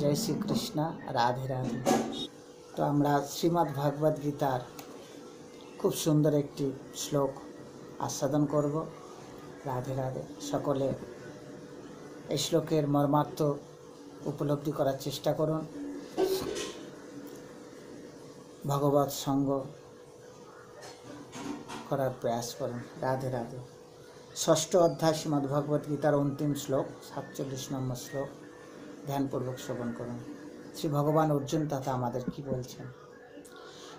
জয় শ্রীকৃষ্ণ, রাধে রাধে। তো আমরা শ্রীমদ্ ভাগবত গীতার খুব সুন্দর একটি শ্লোক আস্বাদন করব। রাধে রাধে। সকলে এই শ্লোকের মর্মার্থ উপলব্ধি করার চেষ্টা করুন। ভগবত সঙ্গ করার প্রয়াস করুন। রাধে রাধে। ষষ্ঠ অধ্যায় শ্রীমদ্ ভগবত গীতার অন্তিম শ্লোক, সাতচল্লিশ নম্বর শ্লোক। ধ্যানপূর্বক শ্রবণ করুন। শ্রী ভগবান অর্জুন তথা আমাদের কি বলছেন?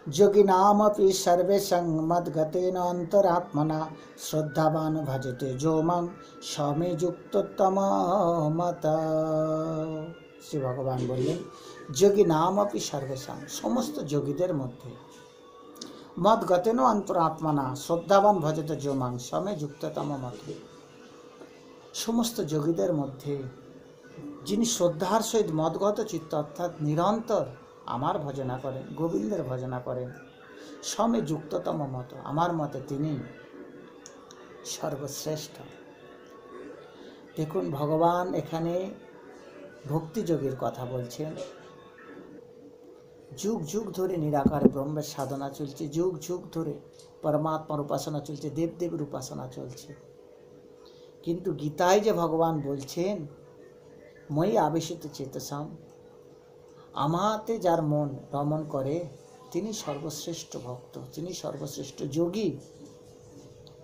যোগী নামপি সর্বেশং মদ্গতেন অন্তরাত্মনা, শ্রদ্ধাবান ভজতে যো মাং সমে যুক্ততম মত। শ্রী ভগবান বললেন, যোগী নামপি সর্বেশাং, সমস্ত যোগীদের মধ্যে। মদ গতেন অন্তরাত্মনা, শ্রদ্ধাবান ভজতে যো মাং সমে যুক্ততম মত। সমস্ত যোগীদের মধ্যে যিনি শ্রদ্ধার সহিত মদগত চিত্ত অর্থাৎ নিরন্তর আমার ভজনা করেন, গোবিন্দের ভজনা করেন সমে যুক্ততম মত, আমার মতে তিনি সর্বশ্রেষ্ঠ। দেখুন, ভগবান এখানে ভক্তিযোগীর কথা বলছেন। যুগ যুগ ধরে নিরাকার ব্রহ্মের সাধনা চলছে, যুগ যুগ ধরে পরমাত্মার উপাসনা চলছে, দেবদেবীর উপাসনা চলছে। কিন্তু গীতায় যে ভগবান বলছেন মই আবেশিত চেতসাম। আমাতে যার মন রমন করে, তিনি সর্বশ্রেষ্ঠ ভক্ত, তিনি সর্বশ্রেষ্ঠ যোগী।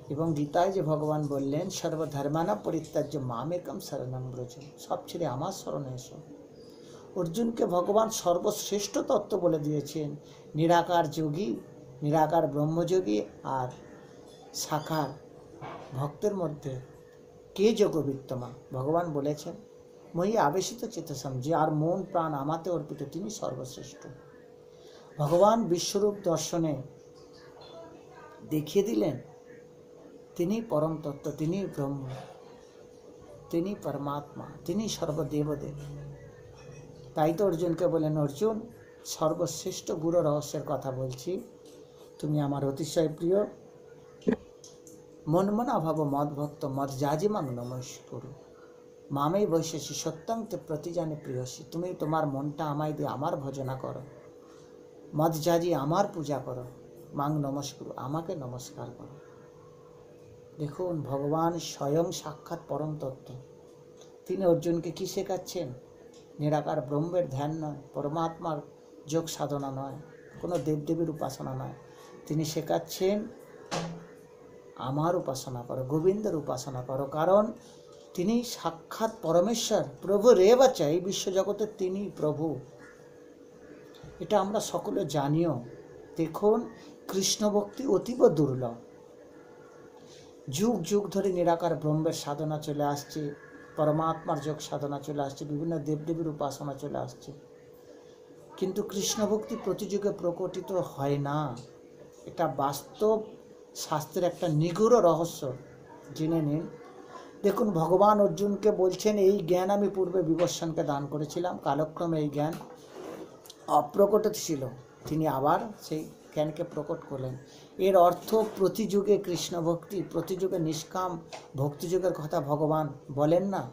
এবং গীতায় যে ভগবান বললেন সর্বধর্মানা পরিত্যাজ্য মামেকম শরণম ব্রজ সব ছেড়ে আমার স্মরণে এসো। অর্জুনকে ভগবান সর্বশ্রেষ্ঠ তত্ত্ব বলে দিয়েছেন, নিরাকার যোগী, নিরাকার ব্রহ্মযোগী আর সাকার ভক্তের মধ্যে কে যোগ বিত্তমা ভগবান বলেছেন মই আবেশিত চেতসম যে আর মন প্রাণ আমাতে অর্পিত, তিনি সর্বশ্রেষ্ঠ। ভগবান বিশ্বরূপ দর্শনে দেখিয়ে দিলেন, তিনি পরম তত্ত্ব, তিনি ব্রহ্ম, তিনি পরমাত্মা, তিনি সর্বদেবদেব। তাই তো অর্জুনকে বলেন অর্জুন, সর্বশ্রেষ্ঠ গুরু রহস্যের কথা বলছি। তুমি আমার অতিশয় প্রিয়। মনমনা ভাব, মদ ভক্ত, মদ জাজিমাং নমস্কুরু। মামেই বৈশেষী সত্যং তে প্রতিজানে প্রিয়সী। তুমি তোমার মনটা আমায় দিয়ে আমার ভজনা করো। মদ জাজি আমার পূজা করো। মাং নমস্কার, আমাকে নমস্কার করো। দেখুন, ভগবান স্বয়ং সাক্ষাৎ পরম তত্ত্ব। তিনি অর্জুনকে কী শেখাচ্ছেন? নিরাকার ব্রহ্মের ধ্যান নয়, পরমাত্মার যোগ সাধনা নয়, কোনো দেবদেবীর উপাসনা নয়। তিনি শেখাচ্ছেন, আমার উপাসনা করো, গোবিন্দের উপাসনা করো। কারণ তিনি সাক্ষাৎ পরমেশ্বর, প্রভু রে রেবাচা এই বিশ্বজগতের তিনি প্রভু। এটা আমরা সকলে জানিও। দেখুন কৃষ্ণ ভক্তি অতীব দুর্লভ। যুগ যুগ ধরে নিরাকার ব্রহ্মের সাধনা চলে আসছে, পরমাত্মার যোগ সাধনা চলে আসছে, বিভিন্ন দেবদেবীর উপাসনা চলে আসছে। কিন্তু কৃষ্ণ ভক্তি প্রতিযুগে প্রকটিত হয় না। এটা বাস্তব শাস্ত্রের একটা নিগুড় রহস্য। জেনে নিন দেখুন, ভগবান অর্জুনকে বলছেন, এই জ্ঞান আমি পূর্বে বিবর্ষণকে দান করেছিলাম। কালক্রমে এই জ্ঞান অপ্রকটিত ছিল। তিনি আবার সেই জ্ঞানকে প্রকট করলেন। এর অর্থ, প্রতিযুগে কৃষ্ণ ভক্তি, প্রতিযুগে নিষ্কাম ভক্তিযুগের কথা ভগবান বলেন না।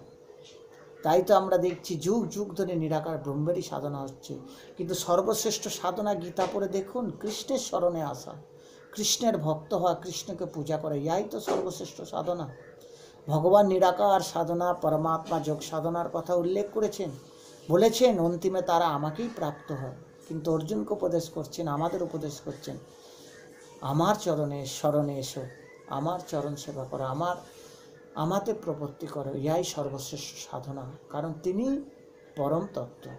তাই তো আমরা দেখছি, যুগ যুগ ধরে নিরাকার ব্রহ্মেরই সাধনা হচ্ছে। কিন্তু সর্বশ্রেষ্ঠ সাধনা গীতা পড়ে দেখুন, কৃষ্ণের স্মরণে আসা, কৃষ্ণের ভক্ত হওয়া, কৃষ্ণকে পূজা করা, ইয়াই তো সর্বশ্রেষ্ঠ সাধনা। ভগবান নিরাকার সাধনা, পরমাত্মা যোগ সাধনার কথা উল্লেখ করেছেন। বলেছেন, অন্তিমে তারা আমাকেই প্রাপ্ত হয়। কিন্তু অর্জুনকে উপদেশ করছেন, আমাদের উপদেশ করছেন, আমার চরণে স্মরণে এসো, আমার চরণ সেবা করো, আমার, আমাতে প্রপত্তি করো ইয়াই সর্বশ্রেষ্ঠ সাধনা। কারণ তিনি পরম তত্ত্ব।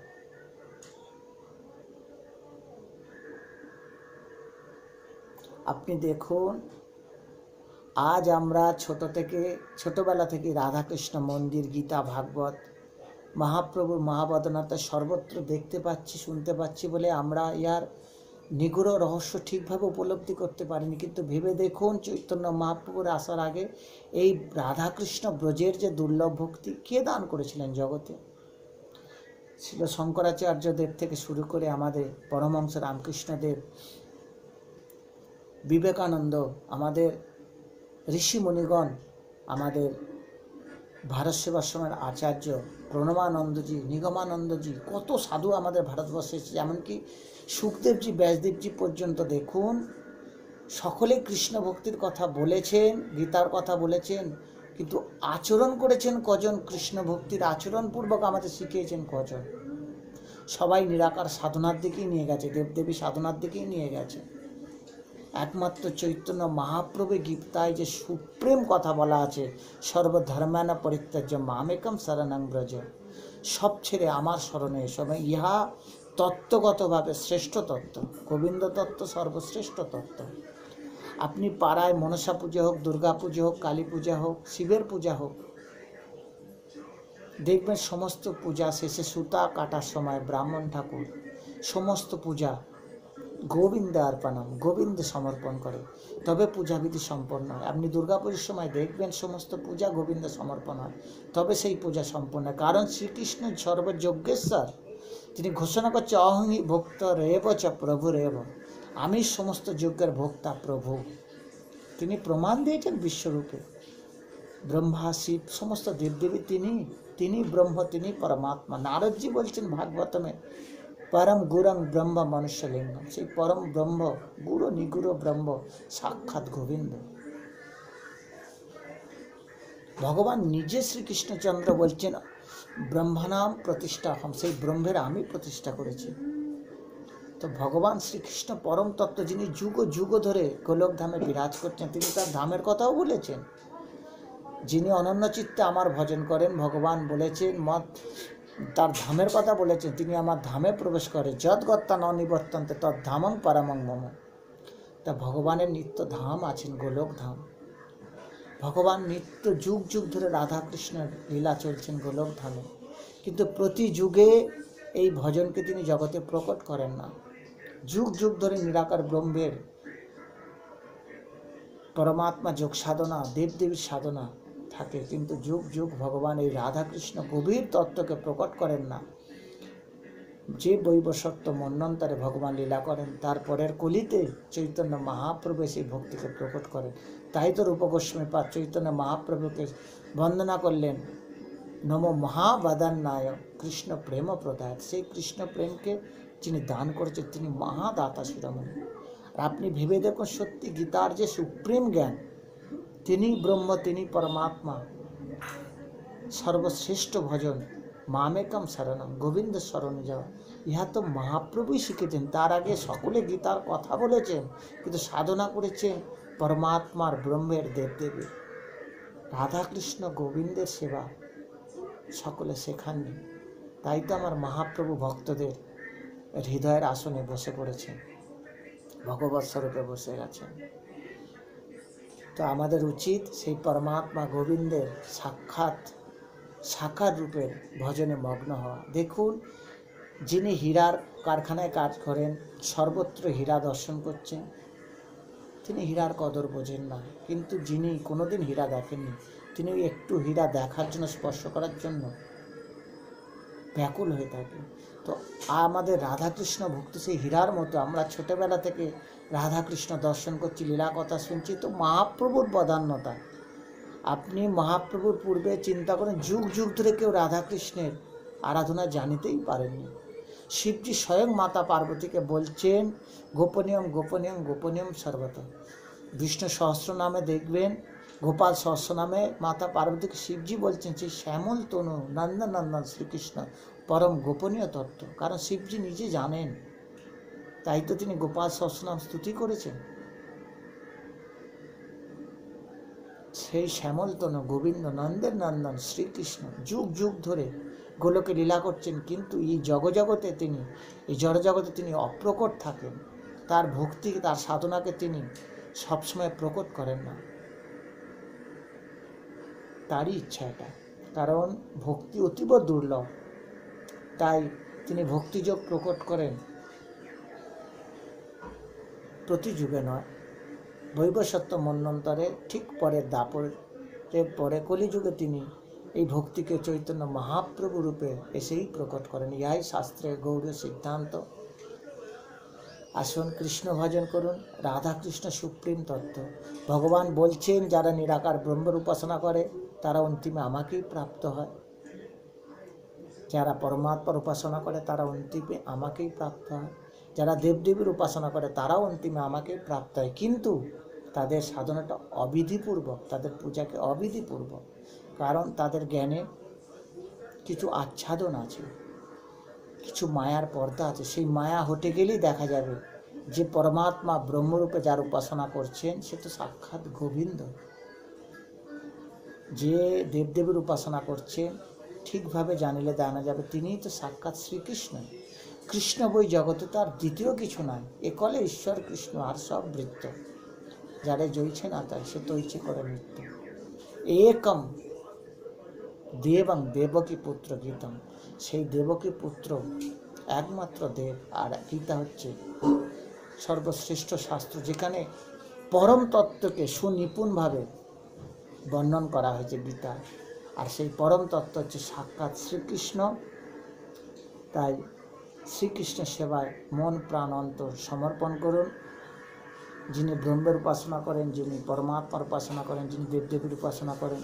আপনি দেখুন আজ আমরা ছোট থেকে, ছোটবেলা থেকে রাধাকৃষ্ণ মন্দির, গীতা, ভাগবত মহাপ্রভুর মহাবদনাতা সর্বত্র দেখতে পাচ্ছি, শুনতে পাচ্ছি বলে আমরা ইয়ার নিগুড় রহস্য ঠিকভাবে উপলব্ধি করতে পারিনি। কিন্তু ভেবে দেখুন, চৈতন্য মহাপ্রভুর আসার আগে এই রাধাকৃষ্ণ ব্রজের যে দুর্লভ ভক্তি কে দান করেছিলেন জগতে? ছিল শঙ্করাচার্যদেব থেকে শুরু করে আমাদের পরমহংস রামকৃষ্ণদেব বিবেকানন্দ, আমাদের ঋষি মুনিগণ আমাদের ভারত সেবাশ্রমের আচার্য প্রণমানন্দজি নিগমানন্দজি, কত সাধু আমাদের ভারতবর্ষে এসেছে। এমনকি সুখদেবজি, ব্যাসদেবজি পর্যন্ত দেখুন, সকলে কৃষ্ণ ভক্তির কথা বলেছেন, গীতার কথা বলেছেন, কিন্তু আচরণ করেছেন কজন? কৃষ্ণ ভক্তির আচরণপূর্বক আমাদের শিখিয়েছেন কজন? সবাই নিরাকার সাধনার দিকেই নিয়ে গেছে, দেবদেবী সাধনার দিকেই নিয়ে গেছে। একমাত্র চৈতন্য মহাপ্রভু গীতায় যে সুপ্রেম কথা বলা আছে সর্বধর্মানা পরিত্যাজ্য মামেকম শরণাং ব্রজ। সব ছেড়ে আমার স্মরণে এসব ইহা তত্ত্বগতভাবে শ্রেষ্ঠ তত্ত্ব, গোবিন্দ তত্ত্ব সর্বশ্রেষ্ঠ তত্ত্ব। আপনি পাড়ায় মনসা পূজা হোক, দুর্গা পুজো হোক, কালী পূজা হোক, শিবের পূজা হোক, দেখবেন সমস্ত পূজা শেষে সুতা কাটার সময় ব্রাহ্মণ ঠাকুর, সমস্ত পূজা গোবিন্দ অর্পণম, গোবিন্দ সমর্পণ করে। তবে পূজাবিধি সম্পন্ন হয়। আপনি দুর্গাপুজোর সময় দেখবেন সমস্ত পূজা গোবিন্দ সমর্পণ হয়। তবে সেই পূজা সম্পন্ন কারণ শ্রীকৃষ্ণ সর্বযজ্ঞেশ্বর, তিনি ঘোষণা করছে, অহংই ভক্ত রেব চ প্রভু রেব। আমি সমস্ত যজ্ঞের ভোক্তা প্রভু। তিনি প্রমাণ দিয়েছেন বিশ্বরূপে। ব্রহ্মা, শিব, সমস্ত দেবদেবী তিনি তিনি ব্রহ্ম, তিনি পরমাত্মা। নারদজি বলছেন ভাগবতমে পরম গুরং ব্রহ্ম মনুষ্যলিঙ্গম সেই পরম ব্রহ্ম, গুরু নিগুরু ব্রহ্ম, সাক্ষাৎ গোবিন্দ। ভগবান নিজে শ্রীকৃষ্ণচন্দ্র বলছেন, ব্রহ্মানাম প্রতিষ্ঠা হম সেই ব্রহ্মের আমি প্রতিষ্ঠা করেছি। তো ভগবান শ্রীকৃষ্ণ পরম তত্ত্ব যিনি যুগ যুগ ধরে গোলক ধামে বিরাজ করছেন, তিনি তার ধামের কথাও বলেছেন। যিনি অনন্য চিত্তে আমার ভজন করেন, ভগবান বলেছেন মত তার ধামের কথা বলেছেন। তিনি আমার ধামে প্রবেশ করে যদ্গত্তা ন নিবর্তন্তে তৎ ধামং পরমং মম। তা ভগবানের নিত্য ধাম আছেন গোলক ধাম। ভগবান নিত্য যুগ যুগ ধরে রাধা কৃষ্ণের লীলা চলছেন গোলক ধামে। কিন্তু প্রতি যুগে এই ভজনকে তিনি জগতে প্রকট করেন না। যুগ যুগ ধরে নিরাকার ব্রহ্মের পরমাত্মা যোগ সাধনা, দেবদেবীর সাধনা থাকে, কিন্তু যুগ যুগ ভগবান এই রাধাকৃষ্ণ গভীর তত্ত্বকে প্রকট করেন না। যে বৈবসত্ব মন্বন্তরে ভগবান লীলা করেন তারপরের কলিতে চৈতন্য মহাপ্রভু সেই ভক্তিকে প্রকট করেন। তাই তো রূপগোস্বামী পা চৈতন্য মহাপ্রভুকে বন্দনা করলেন, নম মহাবাদান্নায় কৃষ্ণ প্রেম প্রদায়। সেই কৃষ্ণ প্রেমকে যিনি দান করেছেন, তিনি মহাদাতা শিরোমণি আর আপনি ভেবে দেখুন, সত্যি গীতার যে সুপ্রিম জ্ঞান তিনি ব্রহ্ম, তিনি পরমাত্মা। সর্বশ্রেষ্ঠ ভজন, মামেকম শরণম, গোবিন্দ শরণে যাওয়া। ইহা তো মহাপ্রভুই শিখেছেন, তার আগে সকলে গীতার কথা বলেছেন, কিন্তু সাধনা করেছেন পরমাত্মার ব্রহ্মের দেবদেবী। রাধাকৃষ্ণ গোবিন্দের সেবা সকলে শেখাননি, তাই তো আমার মহাপ্রভু ভক্তদের হৃদয়ের আসনে বসে পড়েছেন ভগবৎ স্বরূপে বসে গেছেন তো আমাদের উচিত সেই পরমাত্মা গোবিন্দের সাক্ষাৎ সাকার রূপের ভজনে মগ্ন হওয়া। দেখুন, যিনি হীরার কারখানায় কাজ করেন, সর্বত্র হীরা দর্শন করছেন, তিনি হীরার কদর বোঝেন না। কিন্তু যিনি কোনোদিন হীরা দেখেননি, তিনি একটু হীরা দেখার জন্য, স্পর্শ করার জন্য ব্যাকুল হয়ে থাকেন। তো আমাদের রাধাকৃষ্ণ ভক্তি সেই হীরার মতো, আমরা ছোটোবেলা থেকে রাধাকৃষ্ণ দর্শন করছি লীলা কথা শুনছি, তো মহাপ্রভুর বদান্যতা। আপনি মহাপ্রভুর পূর্বে চিন্তা করেন, যুগ যুগ ধরে কেউ রাধাকৃষ্ণের আরাধনা জানিতেই পারেননি। শিবজি স্বয়ং মাতা পার্বতীকে বলছেন, গোপনীয়ম গোপনীয়ম গোপনীয়ম সর্বত। বিষ্ণু সহস্র নামে দেখবেন গোপাল সহস্র নামে মাতা পার্বতীকে শিবজি বলছেন সেই শ্যামল তনু, নন্দন নন্দন, শ্রীকৃষ্ণ, পরম গোপনীয় তত্ত্ব। কারণ শিবজি নিজে জানেন। তাই তো তিনি গোপাল সহস্রনাম স্তুতি করেছেন। সেই শ্যামলতন গোবিন্দ, নন্দের নন্দন, শ্রীকৃষ্ণ, যুগ যুগ ধরে গোলকে লীলা করছেন। কিন্তু এই জগজগতে তিনি, এই জড়জগতে তিনি অপ্রকট থাকেন। তার ভক্তি, তার সাধনাকে তিনি সবসময় প্রকট করেন না। তারই ইচ্ছা এটা। কারণ ভক্তি অতীব দুর্লভ। তাই তিনি ভক্তিযোগ প্রকট করেন। প্রতি যুগে নয়। বৈবসত্ব মন্বন্তরে ঠিক পরে দাপরে পরে কলিযুগে তিনি এই ভক্তিকে চৈতন্য মহাপ্রভু রূপে এসেই প্রকট করেন। ইহাই শাস্ত্রের গৌরীয় সিদ্ধান্ত। আসুন কৃষ্ণ ভজন করুন। রাধাকৃষ্ণ সুপ্রিম তত্ত্ব। ভগবান বলছেন, যারা নিরাকার ব্রহ্মের উপাসনা করে তারা অন্তিমে আমাকেই প্রাপ্ত হয়। যারা পরমাত্মার উপাসনা করে, তারা অন্তিমে আমাকেই প্রাপ্ত হয়। যারা দেবদেবীর উপাসনা করে, তারাও অন্তিমে আমাকেই প্রাপ্ত হয়। কিন্তু তাদের সাধনাটা অবিধিপূর্বক, তাদের পূজাকে অবিধিপূর্বক। কারণ তাদের জ্ঞানে কিছু আচ্ছাদন আছে, কিছু মায়ার পর্দা আছে। সেই মায়া হটে গেলেই দেখা যাবে যে পরমাত্মা ব্রহ্মরূপে যার উপাসনা করছেন, সে তো সাক্ষাৎ গোবিন্দ। যে দেবদেবীর উপাসনা করছে, ঠিকভাবে জানিলে জানা যাবে। তিনিই তো সাক্ষাৎ শ্রীকৃষ্ণ। কৃষ্ণ বই জগতে তার দ্বিতীয় কিছু নাই। একলে ঈশ্বর, কৃষ্ণ আর সব বৃত্ত। যারে জইছে না তাই সে তৈছে করে নৃত্য একম দেবং দেবকী পুত্র গীতম সেই দেবকী পুত্র একমাত্র দেব আর গীতা হচ্ছে সর্বশ্রেষ্ঠ শাস্ত্র। যেখানে পরম তত্ত্বকে সুনিপুণভাবে বর্ণন করা হয়েছে গীতা। আর সেই পরম তত্ত্ব হচ্ছে সাক্ষাৎ শ্রীকৃষ্ণ। তাই শ্রীকৃষ্ণ সেবায় মন, প্রাণ অন্তর সমর্পণ করুন। যিনি ব্রহ্মের উপাসনা করেন, যিনি পরমাত্মার উপাসনা করেন, যিনি দেবদেবীর উপাসনা করেন,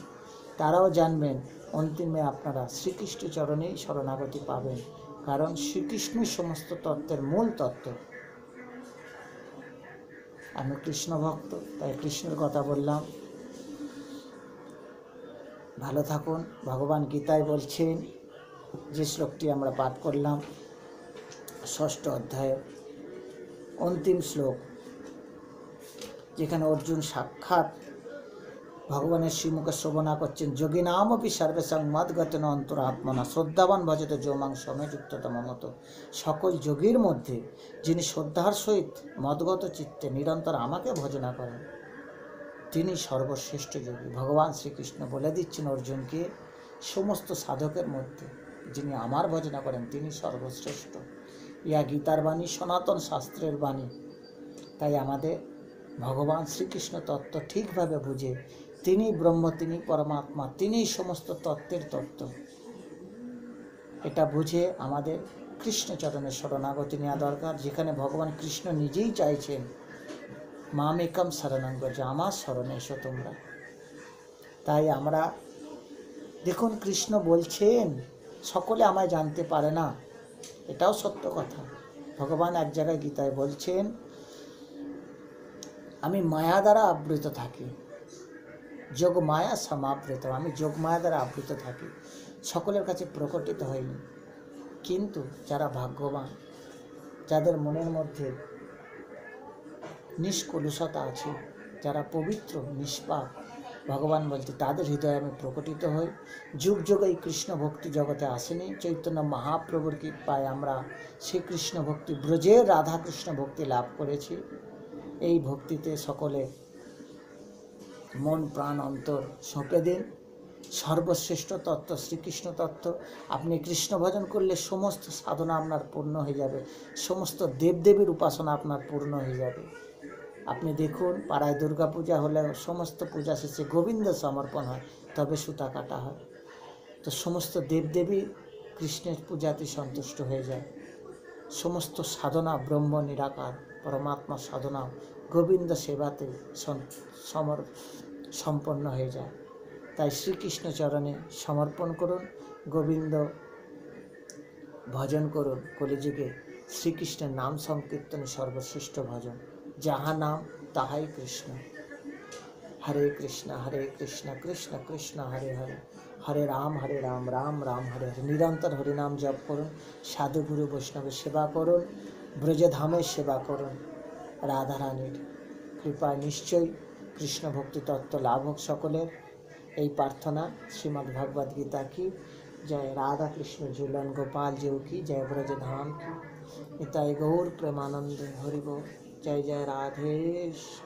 তারাও জানবেন, অন্তিমে আপনারা শ্রীকৃষ্ণ চরণেই শরণাগতি পাবেন। কারণ শ্রীকৃষ্ণই সমস্ত তত্ত্বের মূল তত্ত্ব। আমি কৃষ্ণ ভক্ত তাই কৃষ্ণের কথা বললাম। ভালো থাকুন। ভগবান গীতায় বলছেন, যে শ্লোকটি আমরা পাঠ করলাম, ষষ্ঠ অধ্যায়ের অন্তিম শ্লোক, যেখানে অর্জুন সাক্ষাৎ ভগবানের শ্রীমুখে শ্রবণা করছেন, যোগী নামপি সর্বেসং মদগতেন অন্তরাত্মনা শ্রদ্ধাবান ভজত যৌমাং সমে যুক্ততম মতো সকল যোগীর মধ্যে যিনি শ্রদ্ধার সহিত মদগত চিত্তে নিরন্তর আমাকে ভজনা করেন তিনি সর্বশ্রেষ্ঠ যোগী। ভগবান শ্রীকৃষ্ণ বলে দিচ্ছেন অর্জুনকে, সমস্ত সাধকের মধ্যে যিনি আমার ভজনা করেন, তিনি সর্বশ্রেষ্ঠ। ইয়া গীতার বাণী, সনাতন শাস্ত্রের বাণী। তাই আমাদের ভগবান শ্রীকৃষ্ণ তত্ত্ব ঠিকভাবে বুঝে তিনি ব্রহ্ম তিনি পরমাত্মা তিনি সমস্ত তত্ত্বের তত্ত্ব। এটা বুঝে আমাদের কৃষ্ণচরণের শরণাগতি নেওয়া দরকার, যেখানে ভগবান কৃষ্ণ নিজেই চাইছেন মামেকম শরণাঙ্গ যে আমার শরণে এসো তোমরা। তাই আমরা, দেখুন কৃষ্ণ বলছেন, সকলে আমায় জানতে পারে না। এটাও সত্য কথা। ভগবান এক জায়গায় গীতায় বলছেন, আমি মায়া দ্বারা আবৃত থাকি। যোগ মায়া সমাবৃত। আমি যোগ মায়া দ্বারা আবৃত থাকি। সকলের কাছে প্রকটিত হয়নি কিন্তু যারা ভাগ্যবান, যাদের মনের মধ্যে নিষ্কলুষতা আছে, যারা পবিত্র, নিষ্পাপ। ভগবান বলতে তাদের হৃদয়ে আমি প্রকটিত হই। যুগ যুগ এই কৃষ্ণ ভক্তি জগতে আসেনি। চৈতন্য মহাপ্রভুর কৃপায় আমরা সেই কৃষ্ণ ভক্তি, ব্রজের রাধাকৃষ্ণ ভক্তি লাভ করেছি। এই ভক্তিতে সকলে মন, প্রাণ, অন্তর সঁপে দিন। সর্বশ্রেষ্ঠ তত্ত্ব শ্রীকৃষ্ণ তত্ত্ব। আপনি কৃষ্ণ ভজন করলে সমস্ত সাধনা আপনার পূর্ণ হয়ে যাবে। সমস্ত দেবদেবীর উপাসনা আপনার পূর্ণ হয়ে যাবে। দেখুন, পাড়ায় দুর্গা পূজা হলে সমস্ত পূজা শেষে গোবিন্দ সমর্পণ হয়, তবে সুতা কাটা হয়। তো সমস্ত দেবদেবী কৃষ্ণের পূজাতে সন্তুষ্ট হয়ে যায়। সমস্ত সাধনা ব্রহ্ম নিরাকার, পরমাত্মা সাধনা গোবিন্দ সেবাতে সমর সম্পন্ন হয়ে যায়। তাই শ্রীকৃষ্ণ চরণে সমর্পণ করুন, গোবিন্দ ভজন করুন, কলিযুগে শ্রীকৃষ্ণের নাম সংকীর্তনে সর্বশ্রেষ্ঠ ভজন। যাহা নাম, তাহাই কৃষ্ণ। হরে কৃষ্ণ হরে কৃষ্ণ কৃষ্ণ কৃষ্ণ, হরে হরে। হরে রাম হরে রাম রাম রাম, হরে হরে। নিরন্তর হরিনাম জপ করুন। সাধুগুরু বৈষ্ণবের সেবা করুন। ব্রজধামের সেবা করুন। রাধারানীর কৃপায় নিশ্চয়ই কৃষ্ণ ভক্তি তত্ত্ব লাভ হোক সকলের। এই প্রার্থনা শ্রীমদ্ ভগবদ গীতা কি? জয় রাধা কৃষ্ণ ঝুলন গোপাল জেউ কি জয় ব্রজধাম কি? নিতাই গৌর প্রেমানন্দ হরিব जय जय राधेश।